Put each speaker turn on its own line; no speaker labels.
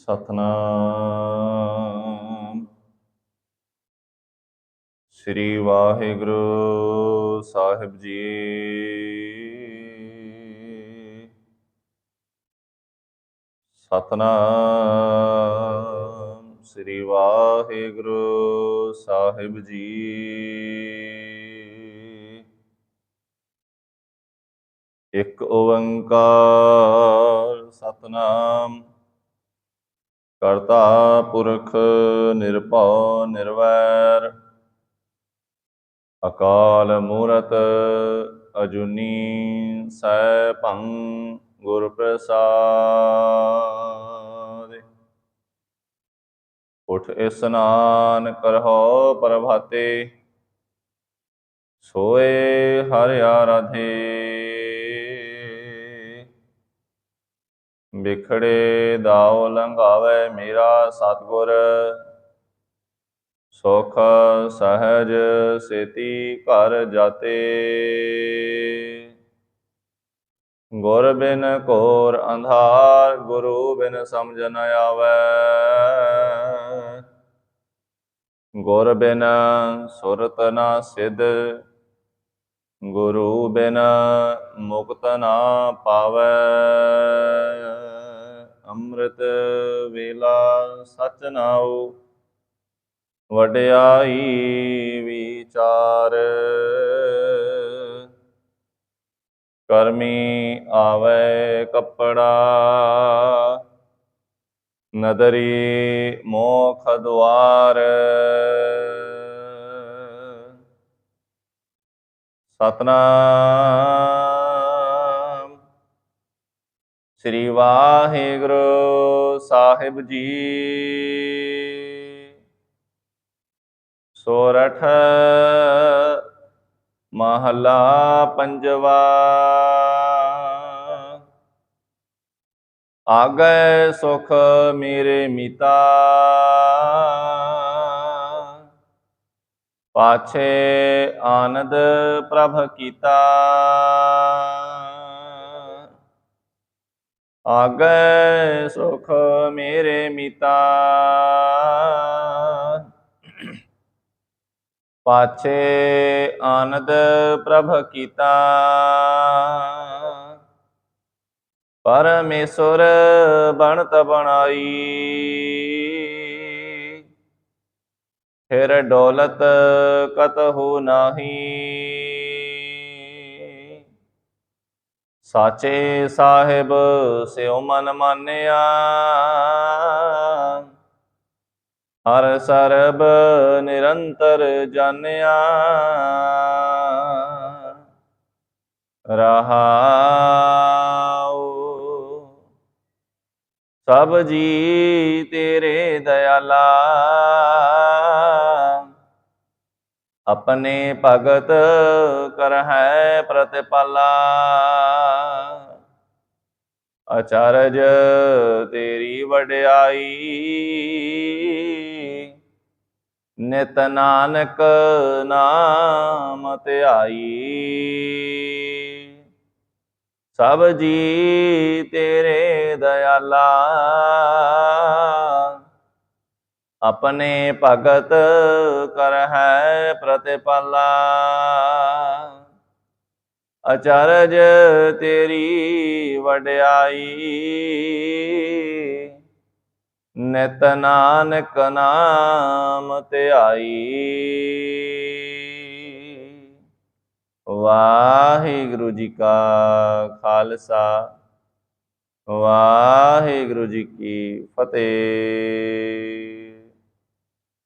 ਸਤਨਾਮ। ਸ੍ਰੀ ਵਾਹਿਗੁਰੂ ਸਾਹਿਬ ਜੀ। ਸਤਨਾਮ ਸ੍ਰੀ ਵਾਹਿਗੁਰੂ ਸਾਹਿਬ ਜੀ। ਇੱਕ ਓੰਕਾਰ ਸਤਨਾਮ। ਕਰਤਾ ਪੁਰਖ ਨਿਰਭਉ ਨਿਰਵੈਰ। ਅਕਾਲ ਮੂਰਤ ਅਜੂਨੀ ਸੈਭੰ ਗੁਰ ਪ੍ਰਸਾਦਿ। ਉਠ ਇਸਨਾਨ ਕਰਹੁ ਪ੍ਰਭਾਤੇ, ਸੋਏ ਹਰਿ ਆਰਾਧੇ। ਵਿਖੜੇ ਦਾਉ ਲੰਘਾਵੇ ਮੇਰਾ ਸਤਗੁਰ। ਸੁਖ ਸਹਜ ਸੇਤੀ ਘਰ ਜਾਤੇ। ਗੁਰ ਬਿਨ ਘੋਰ ਅੰਧਾਰ, ਗੁਰੂ ਬਿਨ ਸਮਝ ਨ ਆਵੈ। ਗੁਰ ਬਿਨ ਸੁਰਤ ਨਾ ਸਿਧ, ਗੁਰੂ ਬਿਨ ਮੁਕਤ ਨਾ ਪਾਵੈ। ਸਚ ਵਡਿਆਈ ਵਿਚਾਰ। ਕਰਮੀ ਆਵੇ ਕੱਪੜਾ। ਨਦਰੀ ਮੋਖ ਦੁਆਰ। ਸਤਨਾਮ ਸ੍ਰੀ ਵਾਹਿਗੁਰੂ ਸਾਹਿਬ ਜੀ। ਸੋਰਠ ਮਹਲਾ ਪੰਜਵਾ। ਆਗੈ ਸੁਖ ਮੇਰੇ ਮੀਤਾ। ਪਾਛੇ ਆਨੰਦ ਪ੍ਰਭ ਕੀਤਾ। ਆਗੈ ਸੁਖ ਮੇਰੇ ਮਿਤਾ। ਪਾਛੇ ਆਨੰਦ ਪ੍ਰਭ ਕੀਤਾ। ਪਰਮੇਸ਼ਰ ਬਣਤ ਬਣਾਈ। ਫਿਰ ਡੋਲਤ ਹੋ ਨਾਹੀ। ਸਾਚੇ ਸਾਹਿਬ ਸਿਉ ਮਨ ਮਾਨਿਆ। ਹਰ ਸਰਬ ਨਿਰੰਤਰ ਜਾਣਿਆ। ਰਹਾਉ ਸਭ ਜੀ ਤੇਰੇ ਦਇਆਲਾ। ਆਪਣੇ ਭਗਤ ਕਰਹਿ ਪ੍ਰਤਿਪਾਲਾ। ਅਚਰਜ ਤੇਰੀ ਵਡਿਆਈ, ਨਿਤ ਨਾਨਕ ਨਾਮ ਧਿਆਈ। ਸਭ ਜੀ ਤੇਰੇ ਦਇਆਲਾ ਆਪਣੇ ਭਗਤ ਕਰਹਿ ਪ੍ਰਤਿਪਾਲਾ। ਅਚਰਜ ਤੇਰੀ ਵਡਿਆਈ। ਨਿਤ ਨਾਨਕ ਨਾਮ ਧਿਆਈ। ਵਾਹਿਗੁਰੂ ਜੀ ਕਾ ਖਾਲਸਾ। ਵਾਹਿਗੁਰੂ ਜੀ ਕੀ ਫਤਿਹ।